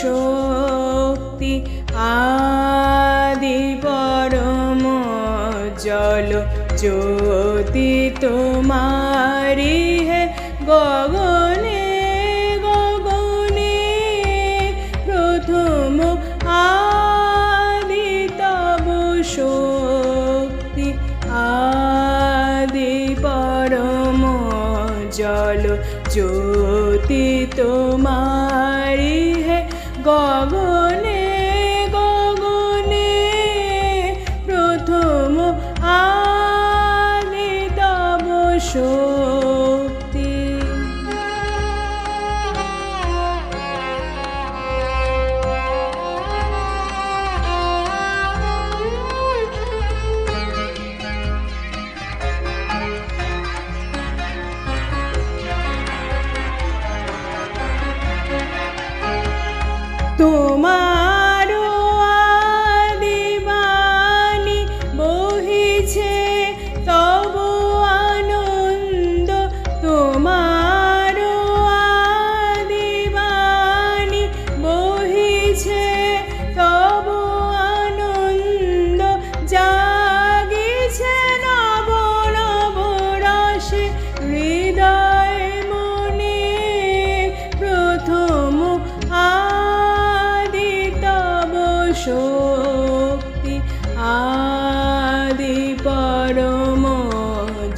শক্তি আদি পরম জল জ্যোতি তোমারি হে গগনে গগনে, প্রথম আদিতব শক্তি আদি পরম জল জ্যোতি তোমারি 哥哥 uma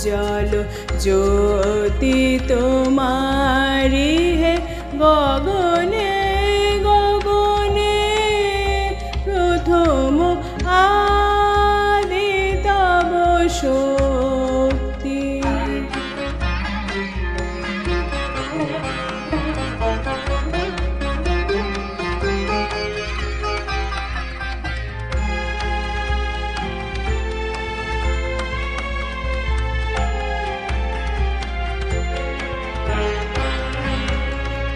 উজ্জ্বল জ্যোতি তোমারি হে গগ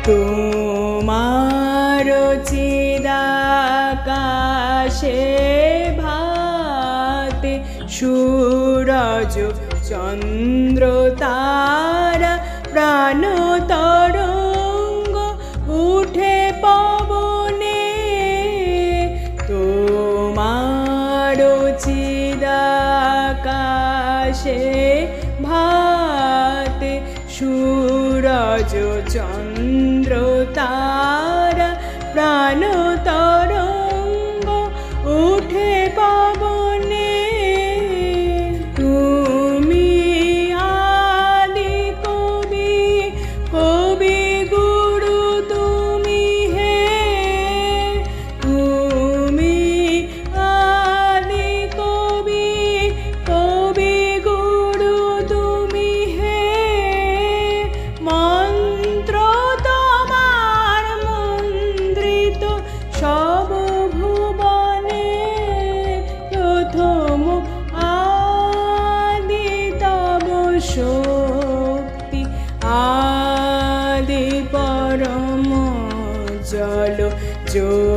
তোমার চিরাকাশে ভাতে সুরজ চন্দ্র তারা প্রাণ তরঙ্গ উঠে পবনে। তোমার চিরাকাশে ভাতে সুরজ đời. শক্তি আদি পরম জল যোগ